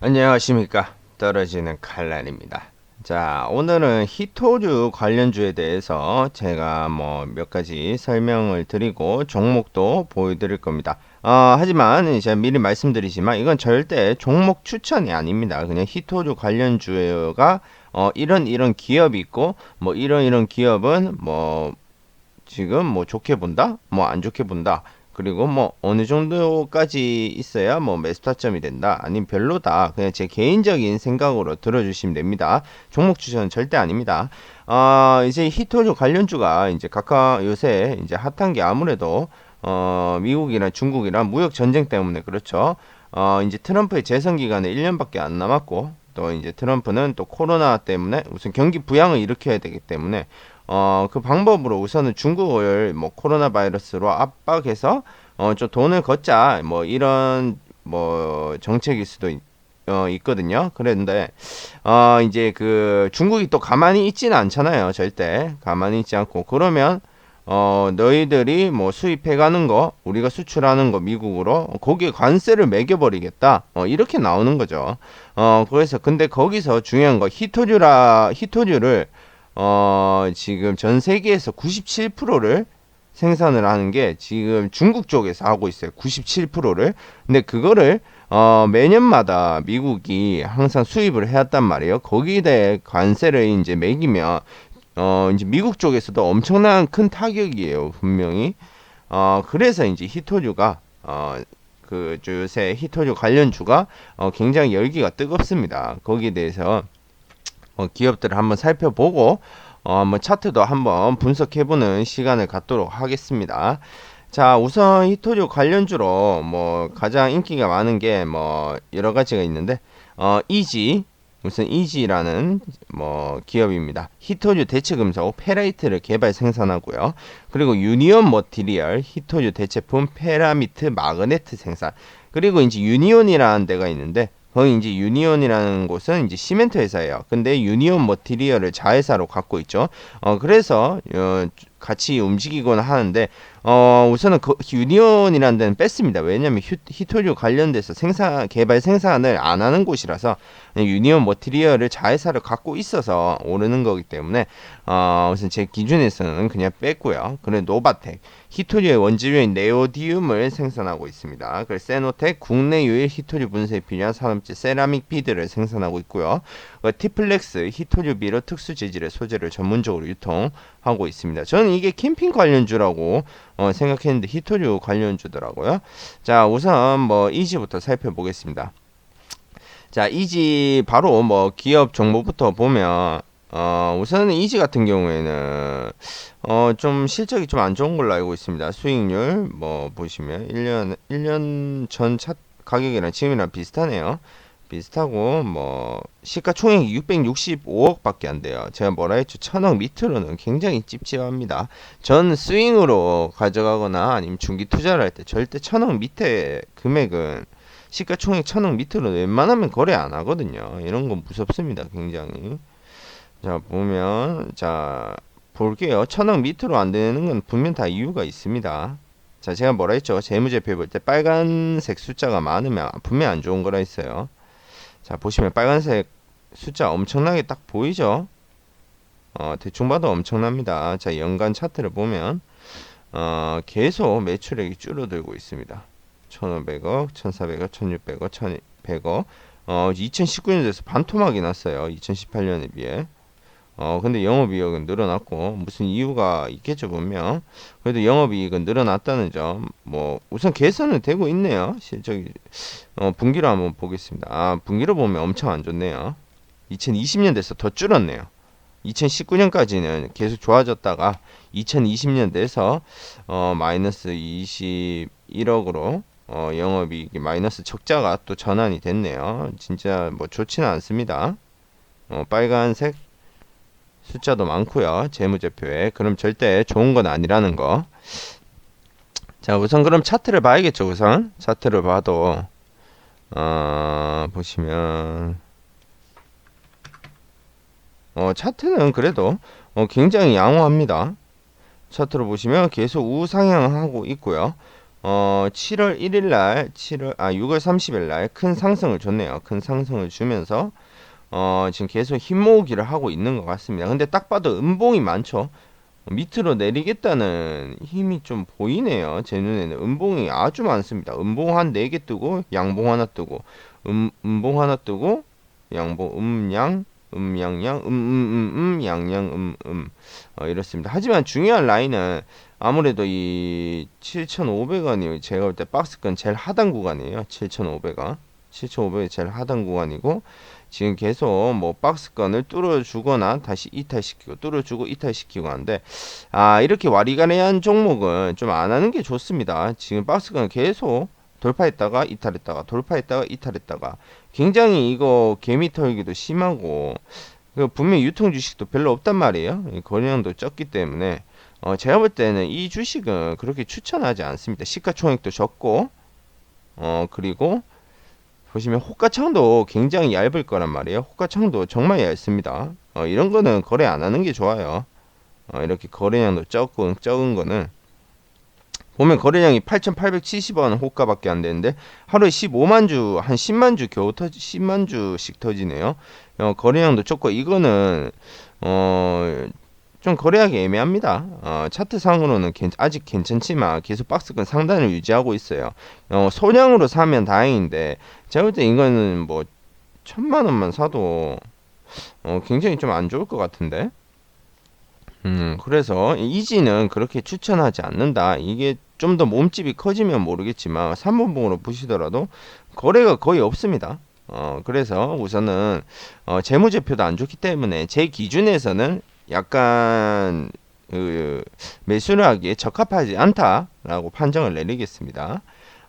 안녕하십니까. 떨어지는 칼날입니다. 자 오늘은 히토류 관련주에 대해서 제가 뭐 몇 가지 설명을 드리고 종목도 보여드릴 겁니다. 어, 하지만 제가 미리 말씀드리지만 이건 절대 종목 추천이 아닙니다. 그냥 히토류 관련주가 어, 이런 이런 기업이 있고 뭐 이런 이런 기업은 뭐 지금 뭐 좋게 본다? 뭐 안 좋게 본다 그리고 뭐 어느 정도까지 있어야 뭐 매수 타점이 된다 아니면 별로다 그냥 제 개인적인 생각으로 들어주시면 됩니다. 종목 추천은 절대 아닙니다. 어 이제 히토류 관련주가 이제 각각 요새 이제 핫한 게 아무래도 어 미국이나 중국이랑 무역 전쟁 때문에 그렇죠. 어 이제 트럼프의 재선 기간에 1년밖에 안 남았고 또 이제 트럼프는 또 코로나 때문에 우선 경기 부양을 일으켜야 되기 때문에 어, 그 방법으로 우선은 중국을 뭐 코로나 바이러스로 압박해서 어, 좀 돈을 걷자 뭐 이런 뭐 정책일 수도 있, 어, 있거든요. 그런데 어, 이제 그 중국이 또 가만히 있지는 않잖아요. 절대 가만히 있지 않고 그러면 어, 너희들이 뭐 수입해 가는 거, 우리가 수출하는 거 미국으로 거기에 관세를 매겨버리겠다. 어, 이렇게 나오는 거죠. 어, 그래서 근데 거기서 중요한 거 히토류라 히토류를 어, 지금 전 세계에서 97%를 생산을 하는 게 지금 중국 쪽에서 하고 있어요. 97%를. 근데 그거를 어, 매년마다 미국이 항상 수입을 해왔단 말이에요. 거기에 대해 관세를 이제 매기면 어, 이제 미국 쪽에서도 엄청난 큰 타격이에요. 분명히. 어, 그래서 이제 히토류가 어, 그 요새 히토류 관련주가 어, 굉장히 열기가 뜨겁습니다. 거기에 대해서 어, 기업들을 한번 살펴보고 어, 한번 차트도 한번 분석해보는 시간을 갖도록 하겠습니다. 자, 우선 히토류 관련주로 뭐 가장 인기가 많은 게 뭐 여러 가지가 있는데 어, 이지 무슨 이지라는 뭐 기업입니다. 히토류 대체 금속 페라이트를 개발 생산하고요. 그리고 유니온 머티리얼 히토류 대체품 페라미트 마그네트 생산. 그리고 이제 유니온이라는 데가 있는데 거기 이제 유니온이라는 곳은 이제 시멘트 회사예요. 근데 유니온 머티리얼을 자회사로 갖고 있죠. 어 그래서 어, 같이 움직이거나 하는데 어 우선은 그 유니온이라는 데는 뺐습니다. 왜냐하면 히토류 관련돼서 생산 개발 생산을 안 하는 곳이라서 유니온 머티리얼을 자회사를 갖고 있어서 오르는 거기 때문에 어 우선 제 기준에서는 그냥 뺐고요. 그래 노바텍 히토류의 원재료인 네오디움을 생산하고 있습니다. 그래서 세노텍 국내 유일 히토류 분쇄에 필요한 산업재 세라믹 비드를 생산하고 있고요. 어, 티플렉스 히토류 비료 특수 재질의 소재를 전문적으로 유통하고 있습니다. 저는 이게 캠핑 관련주라고 어, 생각했는데 히토류 관련주더라고요. 자 우선 뭐 이지부터 살펴보겠습니다. 자 이지 바로 뭐 기업 정보부터 보면 어, 우선은 이지 같은 경우에는 어, 좀 실적이 좀 안 좋은 걸로 알고 있습니다. 수익률 뭐 보시면 1년 1년 전 차 가격이랑 지금이랑 비슷하네요. 비슷하고 뭐 시가총액이 665억밖에 안 돼요. 제가 뭐라 했죠? 천억 밑으로는 굉장히 찝찝합니다. 전 스윙으로 가져가거나 아니면 중기 투자를 할 때 절대 천억 밑에 금액은 시가총액 천억 밑으로 웬만하면 거래 안 하거든요. 이런 건 무섭습니다. 굉장히. 자 보면 자 볼게요. 천억 밑으로 안 되는 건 분명 다 이유가 있습니다. 자 제가 뭐라 했죠? 재무제표 볼 때 빨간색 숫자가 많으면 분명 안 좋은 거라 했어요. 자 보시면 빨간색 숫자 엄청나게 딱 보이죠? 어, 대충 봐도 엄청납니다. 자 연간 차트를 보면 어, 계속 매출액이 줄어들고 있습니다. 1,500억, 1,400억, 1,600억, 1,100억. 어, 2019년 에서 반토막이 났어요. 2018년에 비해. 어 근데 영업이익은 늘어났고 무슨 이유가 있겠죠 분명. 그래도 영업이익은 늘어났다는 점 뭐 우선 개선은 되고 있네요. 실적이 어 분기로 한번 보겠습니다. 아 분기로 보면 엄청 안 좋네요. 2020년 돼서 더 줄었네요. 2019년까지는 계속 좋아졌다가 2020년 돼서 어 마이너스 21억으로 어 영업이익이 마이너스 적자가 또 전환이 됐네요. 진짜 뭐 좋지는 않습니다. 어 빨간색 숫자도 많고요. 재무제표에. 그럼 절대 좋은 건 아니라는 거. 자, 우선 그럼 차트를 봐야겠죠. 우선 차트를 봐도 어, 보시면 어, 차트는 그래도 어, 굉장히 양호합니다. 차트를 보시면 계속 우상향하고 있고요. 어, 7월 1일 날, 7월, 아, 6월 30일 날 큰 상승을 줬네요. 큰 상승을 주면서, 어, 지금 계속 힘 모으기를 하고 있는 것 같습니다. 근데 딱 봐도 음봉이 많죠. 밑으로 내리겠다는 힘이 좀 보이네요. 제 눈에는 음봉이 아주 많습니다. 음봉 한 4개 뜨고, 양봉 하나 뜨고, 음, 음봉 하나 뜨고, 양봉, 음양, 음양양, 음음음음, 양양, 음음. 어, 이렇습니다. 하지만 중요한 라인은 아무래도 이 7,500원이 제가 볼 때 박스권 제일 하단 구간이에요. 7,500원. 7,500원이 제일 하단 구간이고 지금 계속 뭐 박스권을 뚫어주거나 다시 이탈시키고 뚫어주고 이탈시키고 하는데 아 이렇게 와리가리한 종목은 좀 안 하는 게 좋습니다. 지금 박스권을 계속 돌파했다가 이탈했다가 돌파했다가 이탈했다가 굉장히 이거 개미 털기도 심하고 그 분명 히 유통 주식도 별로 없단 말이에요. 이 거래량도 적기 때문에 어, 제가 볼 때는 이 주식은 그렇게 추천하지 않습니다. 시가총액도 적고, 어, 그리고 보시면 호가창도 굉장히 얇을 거란 말이에요. 호가창도 정말 얇습니다. 어, 이런 거는 거래 안 하는 게 좋아요. 어, 이렇게 거래량도 적고, 적은 거는 보면 거래량이 8,870원 호가밖에 안 되는데 하루에 15만 주, 한 10만 주 겨우 터 10만 주씩 터지네요. 어, 거래량도 적고 이거는 어, 좀 거래하기 애매합니다. 어, 차트상으로는 괜- 아직 괜찮지만 계속 박스권 상단을 유지하고 있어요. 어, 소량으로 사면 다행인데 제가 볼 때 이거는 뭐 천만 원만 사도 어, 굉장히 좀 안 좋을 것 같은데. 음, 그래서 이지는 그렇게 추천하지 않는다. 이게 좀 더 몸집이 커지면 모르겠지만 3분봉으로 보시더라도 거래가 거의 없습니다. 어, 그래서 우선은 어, 재무제표도 안 좋기 때문에 제 기준에서는 약간 그, 매수를 하기에 적합하지 않다라고 판정을 내리겠습니다.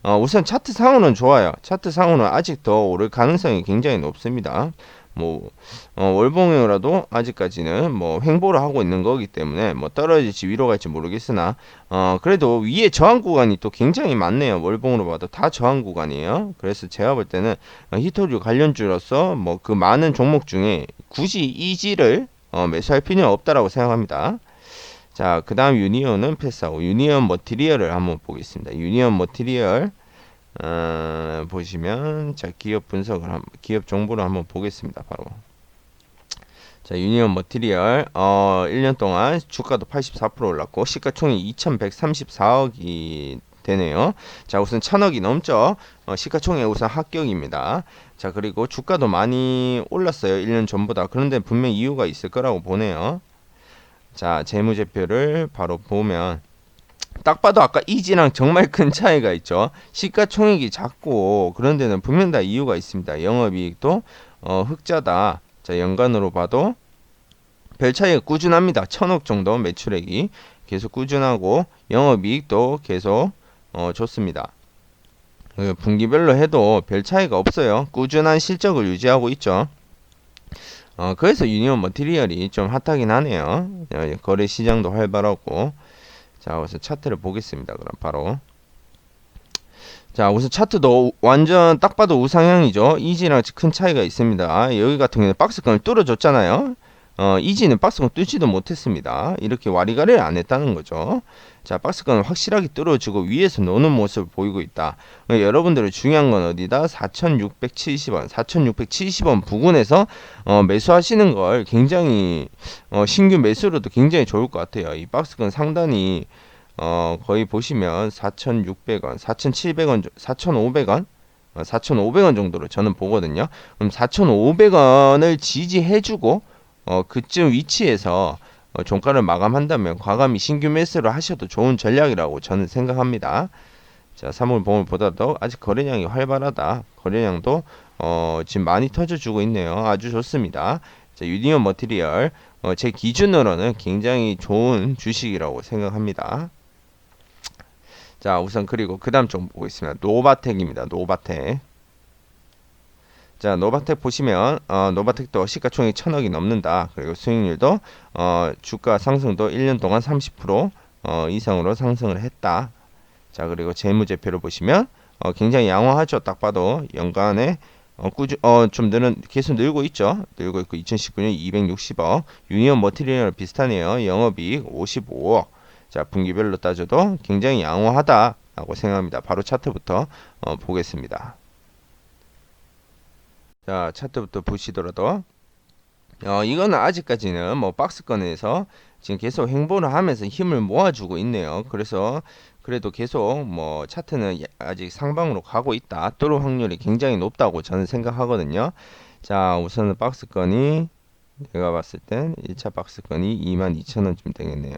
어, 우선 차트 상으로는 좋아요. 차트 상으로는 아직 더 오를 가능성이 굉장히 높습니다. 뭐 어, 월봉이라도 아직까지는 뭐 횡보를 하고 있는 거기 때문에 뭐 떨어질지 위로 갈지 모르겠으나 어 그래도 위에 저항 구간이 또 굉장히 많네요 월봉으로 봐도 다 저항 구간이에요 그래서 제가 볼 때는 어, 히토류 관련주로서 뭐 그 많은 종목 중에 굳이 이지를 어, 매수할 필요는 없다라고 생각합니다 자 그 다음 유니온은 패스하고 유니온 머티리얼을 한번 보겠습니다 유니온 머티리얼 어, 보시면 자 기업 분석을 한, 기업 정보를 한번 보겠습니다. 바로 자 유니온 머티리얼 어 1년 동안 주가도 84% 올랐고 시가총액 2,134억이 되네요. 자 우선 천억이 넘죠. 어, 시가총액 우선 합격입니다. 자 그리고 주가도 많이 올랐어요. 1년 전보다. 그런데 분명 이유가 있을 거라고 보네요. 자 재무제표를 바로 보면 딱 봐도 아까 이지랑 정말 큰 차이가 있죠. 시가총액이 작고 그런 데는 분명 다 이유가 있습니다. 영업이익도 어, 흑자다. 자 연간으로 봐도 별 차이가 꾸준합니다. 천억 정도 매출액이 계속 꾸준하고 영업이익도 계속 어, 좋습니다. 그 분기별로 해도 별 차이가 없어요. 꾸준한 실적을 유지하고 있죠. 어, 그래서 유니온 머티리얼이 좀 핫하긴 하네요. 어, 거래 시장도 활발하고 자 우선 차트를 보겠습니다 그럼 바로 자 우선 차트도 완전 딱 봐도 우상향이죠 이지랑 큰 차이가 있습니다 여기 같은 경우는 박스권을 뚫어줬잖아요 어 이지는 박스권 뚫지도 못했습니다 이렇게 와리가리를 안 했다는 거죠 자 박스권을 확실하게 뚫어주고 위에서 노는 모습을 보이고 있다 어, 여러분들은 중요한 건 어디다 4670원 4670원 부근에서 어, 매수하시는 걸 굉장히 어, 신규 매수로도 굉장히 좋을 것 같아요. 이 박스권 상단이 어, 거의 보시면 4,600원, 4,700원, 4,500원, 어, 4,500원 정도로 저는 보거든요. 그럼 4,500원을 지지해주고 어, 그쯤 위치에서 어, 종가를 마감한다면 과감히 신규 매수를 하셔도 좋은 전략이라고 저는 생각합니다. 자, 3월 봉을 보다도 아직 거래량이 활발하다. 거래량도 어, 지금 많이 터져주고 있네요. 아주 좋습니다. 자, 유니온 머티리얼 어, 제 기준으로는 굉장히 좋은 주식이라고 생각합니다. 자, 우선 그리고 그 다음 좀 보겠습니다. 노바텍입니다. 노바텍. 자, 노바텍 보시면 어, 노바텍도 시가총액 천억이 넘는다. 그리고 수익률도 어, 주가 상승도 1년 동안 30% 어, 이상으로 상승을 했다. 자, 그리고 재무제표를 보시면 어, 굉장히 양호하죠. 딱 봐도 연간에 어, 꾸준, 어, 좀 늘은, 계속 늘고 있죠. 늘고 있고, 2019년 260억. 유니온 머티리얼 비슷하네요. 영업이익 55억. 자, 분기별로 따져도 굉장히 양호하다. 라고 생각합니다. 바로 차트부터 어, 보겠습니다. 자, 차트부터 보시더라도 어, 이거는 아직까지는 뭐 박스권에서 지금 계속 행보를 하면서 힘을 모아주고 있네요. 그래서 그래도 계속 뭐 차트는 예- 아직 상방으로 가고 있다. 뚫을 확률이 굉장히 높다고 저는 생각하거든요. 자, 우선은 박스권이 제가 봤을 땐 1차 박스권이 22,000원쯤 되겠네요.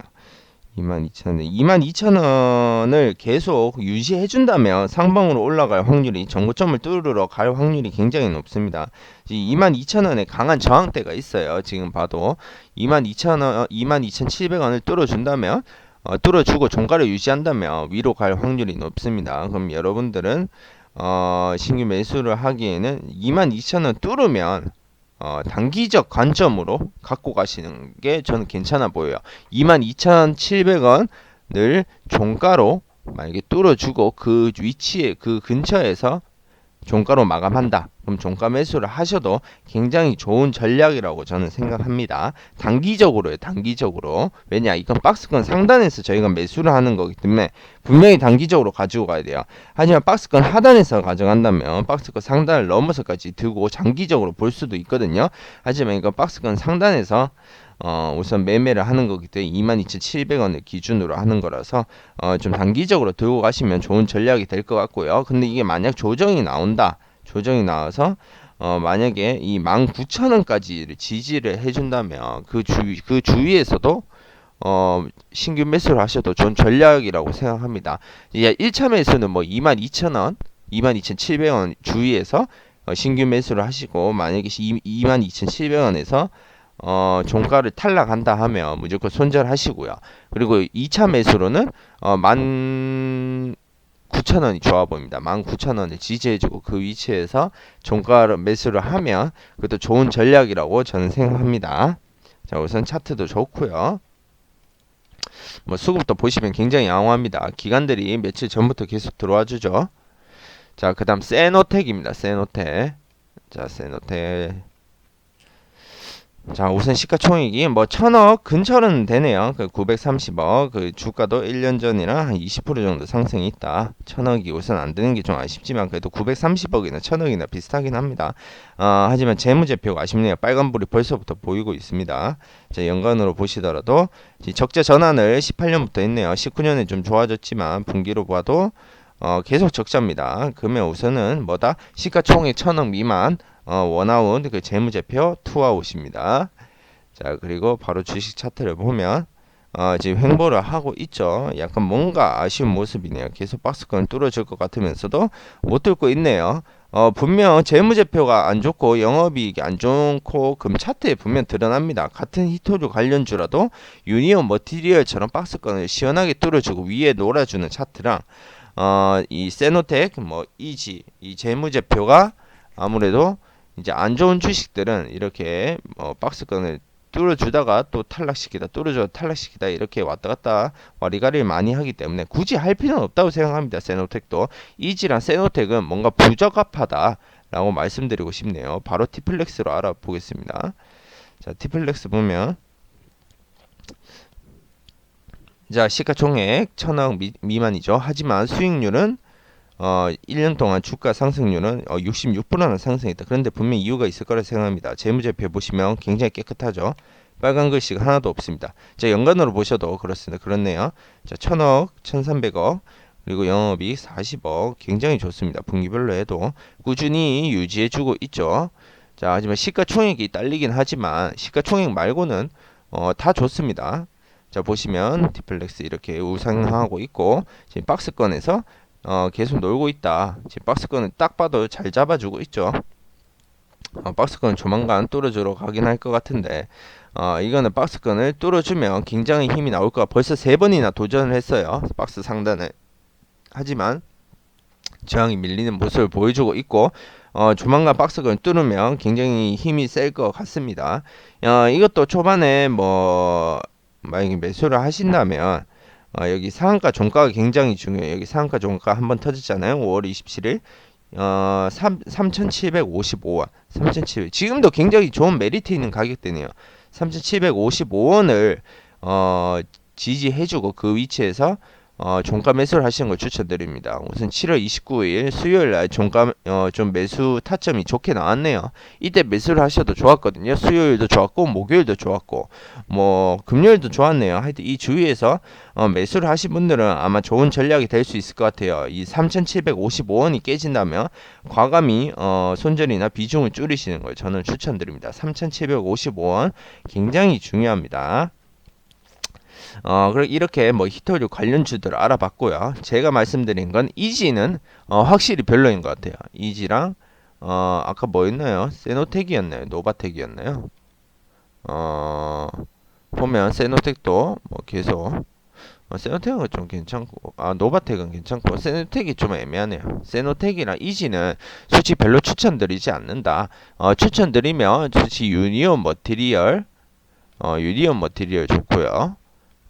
22,000원. 22,000원을 계속 유지해 준다면 상방으로 올라갈 확률이 정고점을 뚫으러 갈 확률이 굉장히 높습니다. 22,000원에 강한 저항대가 있어요. 지금 봐도 22,000원, 22,700원을 뚫어 준다면 어, 뚫어주고 종가를 유지한다면 위로 갈 확률이 높습니다. 그럼 여러분들은 어, 신규 매수를 하기에는 22,000원 뚫으면 어, 단기적 관점으로 갖고 가시는 게 저는 괜찮아 보여요. 22,700원을 종가로 만약에 뚫어주고 그 위치에 그 근처에서 종가로 마감한다. 그럼 종가 매수를 하셔도 굉장히 좋은 전략이라고 저는 생각합니다. 단기적으로요, 단기적으로. 왜냐, 이건 박스권 상단에서 저희가 매수를 하는 거기 때문에 분명히 단기적으로 가지고 가야 돼요. 하지만 박스권 하단에서 가져간다면 박스권 상단을 넘어서까지 들고 장기적으로 볼 수도 있거든요. 하지만 이건 박스권 상단에서 어, 우선 매매를 하는 거기 때문에 22,700원을 기준으로 하는 거라서 어, 좀 단기적으로 들고 가시면 좋은 전략이 될 것 같고요. 근데 이게 만약 조정이 나온다. 조정이 나와서 어, 만약에 이 19,000원까지 지지를 해준다면 그 주, 그 주위에서도 어, 신규 매수를 하셔도 좋은 전략이라고 생각합니다. 이제 1차 매수는 뭐 22,000원, 22,700원 주위에서 어, 신규 매수를 하시고 만약에 22,700원에서 어, 종가를 탈락한다 하면 무조건 손절하시고요. 그리고 2차 매수로는 어, 19,000원이 좋아 보입니다. 19,000원을 지지해주고 그 위치에서 종가를 매수를 하면 그것도 좋은 전략이라고 저는 생각합니다. 자, 우선 차트도 좋고요. 뭐 수급도 보시면 굉장히 양호합니다. 기관들이 며칠 전부터 계속 들어와 주죠. 자, 그다음 세노텍입니다. 세노텍. 자, 세노텍. 자, 우선 시가총액이 뭐 천억 근처는 되네요. 그 930억. 그 주가도 1년 전이랑 한 20% 정도 상승이 있다. 천억이 우선 안 되는 게 좀 아쉽지만 그래도 930억이나 천억이나 비슷하긴 합니다. 어, 하지만 재무제표가 아쉽네요. 빨간불이 벌써부터 보이고 있습니다. 자, 연간으로 보시더라도 이 적자 전환을 18년부터 했네요. 19년에 좀 좋아졌지만 분기로 봐도 어, 계속 적자입니다. 그러면 우선은 뭐다? 시가총액 천억 미만 어, 원아웃 그 재무제표 투아웃입니다. 자 그리고 바로 주식 차트를 보면 어, 지금 횡보를 하고 있죠. 약간 뭔가 아쉬운 모습이네요. 계속 박스권 뚫어질 것 같으면서도 못 뚫고 있네요. 어, 분명 재무제표가 안 좋고 영업이익이 안 좋고 금 차트에 분명 드러납니다. 같은 히토류 관련주라도 유니온 머티리얼처럼 박스권을 시원하게 뚫어주고 위에 놀아주는 차트랑 어, 이 세노텍 뭐 이지 이 재무제표가 아무래도 이제 안 좋은 주식들은 이렇게 어, 박스권을 뚫어주다가 또 탈락시키다 뚫어줘 탈락시키다 이렇게 왔다 갔다 와리가리를 많이 하기 때문에 굳이 할 필요는 없다고 생각합니다 세노텍도. 이지랑 세노텍은 뭔가 부적합하다 라고 말씀드리고 싶네요. 바로 티플렉스로 알아보겠습니다. 자 티플렉스 보면 자 시가총액 천억 미, 미만이죠. 하지만 수익률은 어, 1년 동안 주가 상승률은 어, 66%나 상승했다. 그런데 분명 이유가 있을 거라 생각합니다. 재무제표 보시면 굉장히 깨끗하죠. 빨간 글씨가 하나도 없습니다. 자, 연간으로 보셔도 그렇습니다. 그렇네요. 자, 1000억, 1300억, 그리고 영업이익 40억. 굉장히 좋습니다. 분기별로 해도 꾸준히 유지해주고 있죠. 자, 하지만 시가총액이 딸리긴 하지만 시가총액 말고는 어, 다 좋습니다. 자, 보시면 디플렉스 이렇게 우상하고 있고 지금 박스권에서 어, 계속 놀고 있다. 지금 박스권은 딱 봐도 잘 잡아주고 있죠. 어, 박스권 조만간 뚫어주러 가긴 할 것 같은데 어, 이거는 박스권을 뚫어주면 굉장히 힘이 나올 거야. 벌써 세 번이나 도전을 했어요. 박스 상단을. 하지만 저항이 밀리는 모습을 보여주고 있고 어, 조만간 박스권 뚫으면 굉장히 힘이 셀 것 같습니다. 어, 이것도 초반에 뭐 만약에 매수를 하신다면 어, 여기 상한가 종가가 굉장히 중요해요. 여기 상한가 종가 한번 터졌잖아요. 5월 27일. 어, 3, 3,755원. 3,700. 지금도 굉장히 좋은 메리트 있는 가격대네요. 3,755원을 어, 지지해주고 그 위치에서 어, 종가 매수를 하시는 걸 추천드립니다. 우선 7월 29일 수요일 날 종가 어, 좀 매수 타점이 좋게 나왔네요. 이때 매수를 하셔도 좋았거든요. 수요일도 좋았고 목요일도 좋았고 뭐 금요일도 좋았네요. 하여튼 이 주위에서 어, 매수를 하신 분들은 아마 좋은 전략이 될 수 있을 것 같아요. 이 3,755원이 깨진다면 과감히 어, 손절이나 비중을 줄이시는 걸 저는 추천드립니다. 3,755원 굉장히 중요합니다. 어, 그리고 이렇게 뭐 히토류 관련주들을 알아봤고요. 제가 말씀드린 건 이지는 어, 확실히 별로인 것 같아요. 이지랑 어, 아까 뭐였나요? 세노텍이었나요? 노바텍이었나요? 어, 보면 세노텍도 뭐 계속 어, 세노텍은 좀 괜찮고 아 노바텍은 괜찮고 세노텍이 좀 애매하네요. 세노텍이랑 이지는 솔직히 별로 추천드리지 않는다. 어, 추천드리면 솔직히 유니온 머티리얼 어, 유니온 머티리얼 좋고요.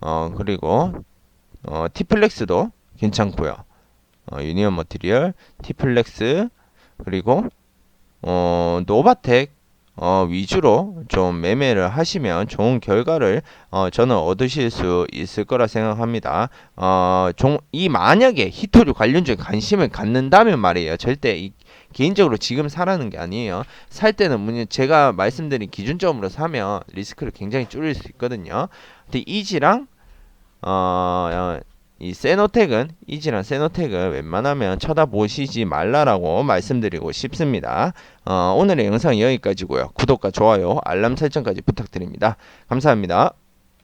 어, 그리고 어, 티플렉스도 괜찮고요. 어, 유니온 머티리얼, 티플렉스 그리고 어, 노바텍 어, 위주로 좀 매매를 하시면 좋은 결과를 어, 저는 얻으실 수 있을 거라 생각합니다. 어, 종, 이 만약에 히토류 관련주에 관심을 갖는다면 말이에요. 절대 이, 개인적으로 지금 사라는 게 아니에요. 살 때는 뭐냐, 제가 말씀드린 기준점으로 사면 리스크를 굉장히 줄일 수 있거든요. 근데 이지랑 어, 어, 이 세노텍은 이지랑 세노텍을 웬만하면 쳐다보시지 말라라고 말씀드리고 싶습니다. 어, 오늘의 영상 여기까지고요. 구독과 좋아요, 알람 설정까지 부탁드립니다. 감사합니다.